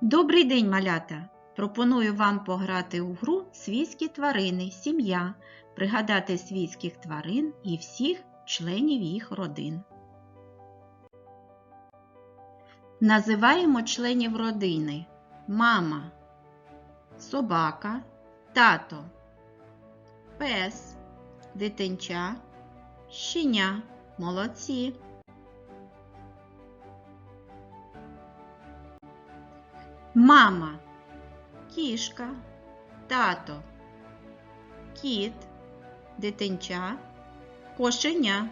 Добрий день, малята! Пропоную вам пограти у гру Свійські тварини, сім'я, пригадати свійських тварин і всіх членів їх родин. Називаємо членів родини. Мама, собака, тато, пес, дитинча, щеня, молодці. Мама, кішка, тато, кіт, дитинча, кошеня.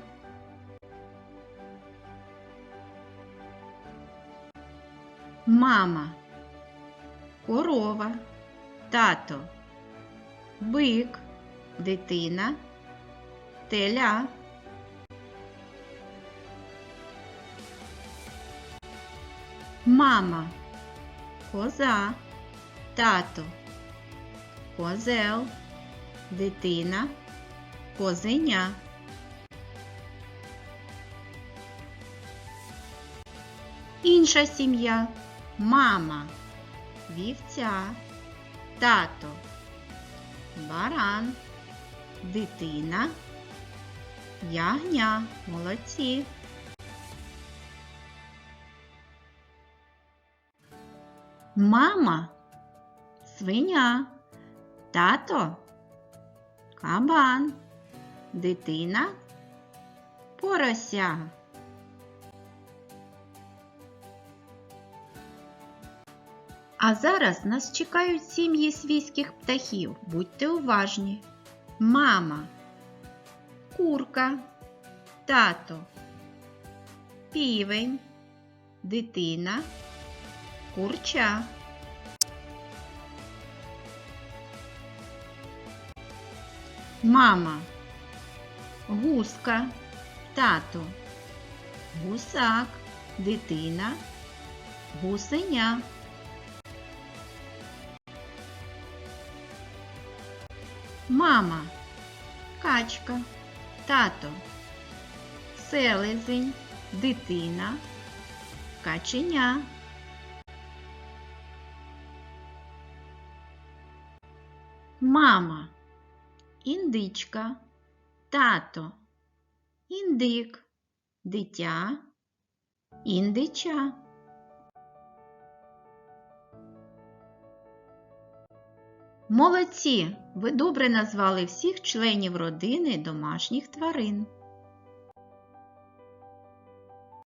Мама, корова, тато, бик, дитина, теля. Мама, коза, тато, козел, дитина, козеня. Інша сім'я. Мама, вівця, тато, баран, дитина, ягня, молодці. Мама? Свиня, тато? Кабан, дитина? Порося. А зараз нас чекають сім'ї свійських птахів. Будьте уважні. Мама, курка, тато, півень, дитина, курча. Мама, гуска, тато, гусак, дитина, гусеня. Мама, качка, тато, селезень, дитина, каченя. Мама, індичка, тато, індик, дитя, індича. Молодці! Ви добре назвали всіх членів родини домашніх тварин.